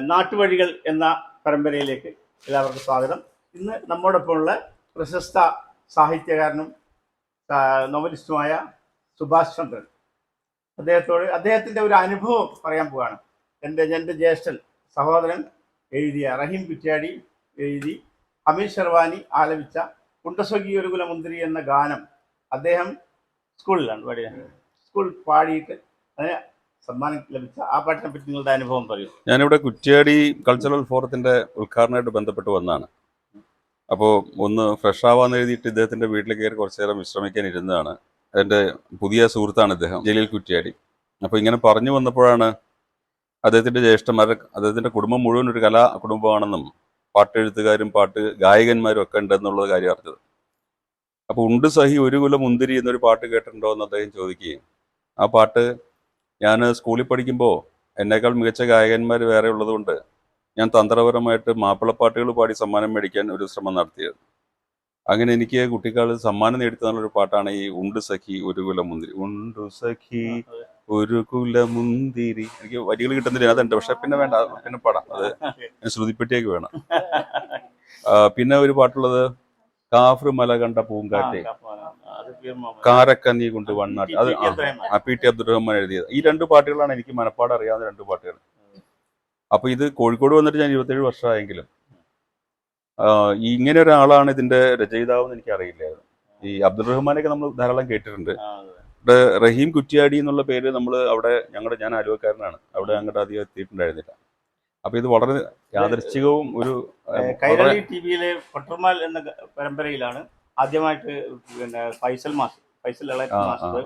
നാട്ടുവഴികൾ എന്ന പരമ്പരയിലേക്ക് എല്ലാവർക്കും സ്വാഗതം. ഇന്ന് നമ്മോടൊപ്പമുള്ള പ്രശസ്ത സാഹിത്യകാരനും നോവലിസ്റ്റുമായ സുഭാഷ് ചന്ദ്രൻ. അദ്ദേഹത്തോട് അദ്ദേഹത്തിന്റെ ഒരു അനുഭവം പറയാൻ പോവാണ്. എന്റെ എന്റെ ജ്യേഷ്ഠൻ സഹോദരൻ എഴുതിയ റഹീം കുറ്റ്യാടി എഴുതി അമീർ ഷെർവാനി ആലപിച്ച കുണ്ടസ്വകി ഒരു കുലമുന്തിരി എന്ന ഗാനം അദ്ദേഹം സ്കൂളിലാണ് പാടിയത്. സ്കൂൾ പാടിയിട്ട് അതിന് സമ്മാനം ലഭിച്ച ആ പാട്ടിനെ പറ്റി നിങ്ങളുടെ അനുഭവം പറയൂ. ഞാനിവിടെ കുറ്റ്യാടി കൾച്ചറൽ ഫോറത്തിന്റെ ഉദ്ഘാടനമായിട്ട് ബന്ധപ്പെട്ട് വന്നതാണ്. അപ്പോൾ ഒന്ന് ഫ്രഷ് ആവാന്ന് എഴുതിയിട്ട് ഇദ്ദേഹത്തിന്റെ വീട്ടിൽ കയറി കുറച്ചു നേരം വിശ്രമിക്കാൻ ഇരുന്നതാണ്. എന്റെ പുതിയ സുഹൃത്താണ് ഇദ്ദേഹം ജലീൽ കുറ്റ്യാടി. അപ്പോൾ ഇങ്ങനെ പറഞ്ഞു വന്നപ്പോഴാണ് അദ്ദേഹത്തിന്റെ ജ്യേഷ്ഠന്മാർ അദ്ദേഹത്തിന്റെ കുടുംബം മുഴുവൻ ഒരു കലാ കുടുംബമാണെന്നും പാട്ടെഴുത്തുകാരും പാട്ട് ഗായകന്മാരും ഒക്കെ ഉണ്ടെന്നുള്ള കാര്യം അറിഞ്ഞത്. അപ്പോൾ ഉണ്ട് സഹി ഒരു കുല മുന്തിരി എന്നൊരു പാട്ട് കേട്ടിട്ടുണ്ടോ എന്ന് അദ്ദേഹം ചോദിക്കുകയും ആ പാട്ട് ഞാൻ സ്കൂളിൽ പഠിക്കുമ്പോൾ എന്നേക്കാൾ മികച്ച ഗായകന്മാർ വേറെ ഉള്ളതുകൊണ്ട് ഞാൻ തന്ത്രപരമായിട്ട് മാപ്പിളപ്പാട്ടുകൾ പാടി സമ്മാനം മേടിക്കാൻ ഒരു ശ്രമം നടത്തിയത്. അങ്ങനെ എനിക്ക് കുട്ടിക്കാലത്ത് സമ്മാനം നേടിത്തന്ന ഒരു പാട്ടാണ് ഈ ഉണ്ട് സഖി ഒരു കുല മുന്തിരി ഉണ്ടു സഖി ഒരു കുല മുന്തിരി എനിക്ക് വരികൾ കിട്ടുന്നില്ല അതുണ്ട്. പക്ഷെ പിന്നെ വേണ്ട പിന്നെ പാടാം. അത് ശ്രുതിപ്പെട്ടിയൊക്കെ വേണം. പിന്നെ ഒരു പാട്ടുള്ളത് കാഫ്ര് മല കണ്ട പൂങ്കാറ്റെ കാരക്കന്നി കൊണ്ട് വണ്ണാട്ട് അത് ആ, പി ടി അബ്ദുറഹ്മാൻ എഴുതിയത്. ഈ രണ്ട് പാട്ടുകളാണ് എനിക്ക് മനപ്പാട് അറിയാവുന്ന രണ്ട് പാട്ടുകൾ. അപ്പൊ ഇത് കോഴിക്കോട് വന്നിട്ട് ഞാൻ ഇരുപത്തേഴ് വർഷമായെങ്കിലും ഇങ്ങനെ ഒരാളാണ് ഇതിന്റെ രചയിതാവ് എന്ന് എനിക്ക് അറിയില്ലായിരുന്നു. ഈ അബ്ദുൾ റഹ്മാനൊക്കെ നമ്മൾ ധാരാളം കേട്ടിട്ടുണ്ട്. ഇവിടെ റഹീം കുറ്റിയാടി എന്നുള്ള പേര് നമ്മൾ അവിടെ ഞങ്ങളുടെ ഞാൻ ആലുവക്കാരനാണ് അവിടെ അങ്ങോട്ട് അധികം എത്തിയിട്ടുണ്ടായിരുന്നില്ല. അപ്പൊ ഇത് വളരെ യാദൃശ്ചികവും ഒരു കൈരളി ടി വിയിലെ പട്ടർമാൽ എന്ന പരമ്പരയിലാണ് ആദ്യമായിട്ട് പിന്നെ ഫൈസൽ മാസ് ഫൈസൽ മാസ്റ്റർ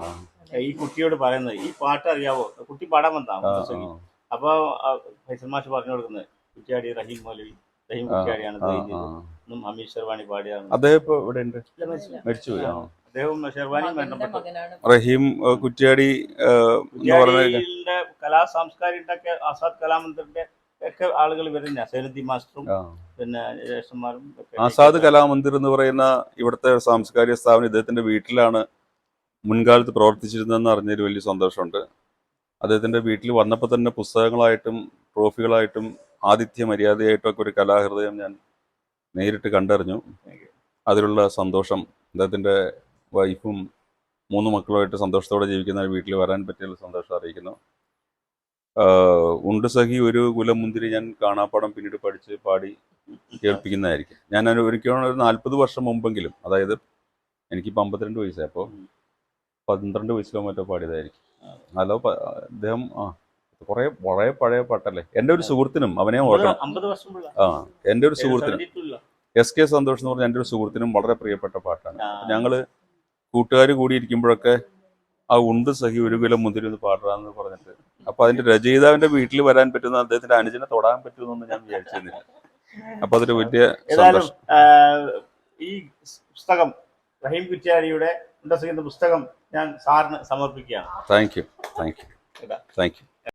ഈ കുട്ടിയോട് പറയുന്നത് ഈ പാട്ട് അറിയാവോ കുട്ടി പാടാൻ വന്നതാണ്. ആ, അപ്പൊ ഫൈസൽ മാഷ് പറഞ്ഞു കൊടുക്കുന്നത് കുറ്റിയാടി റഹീം മൗലവി റഹീം കുട്ടിയാടിയാണ് കുറ്റിയാടിയാണ്. ഒന്നും ഹമീദ് ഷെർവാണി പാടിയാണ് അദ്ദേഹം ഇപ്പൊ ഇവിടെ ഉണ്ട്. മരിച്ചുപോയി. അദ്ദേഹവും ഷെർവാനി മരണപ്പെട്ടു റഹീം കുറ്റിയാടി കലാ സാംസ്കാരിക ആസാദ് കലാമന്ദിറിന്റെ ഒക്കെ ആളുകൾ വരുന്ന സൈനുദ്ദീൻ മാസ്റ്ററും പിന്നെ ജ്യേഷ്ഠന്മാരും ഒക്കെ ആസാദ് കലാമന്ദിർ എന്ന് പറയുന്ന ഇവിടുത്തെ സാംസ്കാരിക സ്ഥാപനം ഇദ്ദേഹത്തിന്റെ വീട്ടിലാണ് മുൻകാലത്ത് പ്രവർത്തിച്ചിരുന്നതെന്ന് അറിഞ്ഞൊരു വലിയ സന്തോഷമുണ്ട്. അദ്ദേഹത്തിന്റെ വീട്ടിൽ വന്നപ്പോൾ തന്നെ പുസ്തകങ്ങളായിട്ടും ട്രോഫികളായിട്ടും ആതിഥ്യ മര്യാദയായിട്ടും ഒക്കെ ഒരു കലാഹൃദയം ഞാൻ നേരിട്ട് കണ്ടറിഞ്ഞു. അതിലുള്ള സന്തോഷം അദ്ദേഹത്തിന്റെ വൈഫും മൂന്ന് മക്കളുമായിട്ട് സന്തോഷത്തോടെ ജീവിക്കുന്ന വീട്ടിൽ വരാൻ പറ്റിയുള്ള സന്തോഷം അറിയിക്കുന്നു. ഉണ്ട് സഖി ഒരു കുലമുന്തിരി ഞാൻ കാണാപ്പാടം പിന്നീട് പഠിച്ച് പാടി കേൾപ്പിക്കുന്നതായിരിക്കും. ഞാൻ ഒരു ഒരിക്കലും ഒരു നാൽപ്പത് വർഷം മുമ്പെങ്കിലും അതായത് എനിക്കിപ്പോൾ അമ്പത്തിരണ്ട് വയസ്സായി അപ്പോൾ പന്ത്രണ്ട് വയസ്സിലോ മറ്റോ പാടിയതായിരിക്കും. ഹലോ അദ്ദേഹം ആ കുറേ വളരെ പഴയ പാട്ടല്ലേ? എന്റെ ഒരു സുഹൃത്തിനും അവനെ ഓർക്കണം. ആ എന്റെ ഒരു സുഹൃത്തിനും എസ് കെ സന്തോഷ് എന്ന് പറഞ്ഞ എന്റെ ഒരു സുഹൃത്തിനും വളരെ പ്രിയപ്പെട്ട പാട്ടാണ്. ഞങ്ങൾ കൂട്ടുകാർ കൂടിയിരിക്കുമ്പോഴൊക്കെ ആ ഉണ്ട് സഹി ഒരു കിലോ മുന്തിരി ഒന്ന് പാടാന്ന് പറഞ്ഞിട്ട് അപ്പൊ അതിന്റെ രചയിതാവിന്റെ വീട്ടിൽ വരാൻ പറ്റുന്ന അദ്ദേഹത്തിന്റെ അനുജനെ തൊടാൻ പറ്റുമെന്നൊന്നും ഞാൻ വിചാരിച്ചിരുന്നില്ല. അപ്പൊ അതൊരു വലിയ ഏതായാലും ഈ പുസ്തകം റഹീം കുറ്റിയാരിയുടെ പുസ്തകം ഞാൻ സാറിന് സമർപ്പിക്കുകയാണ്. Thank you thank you thank you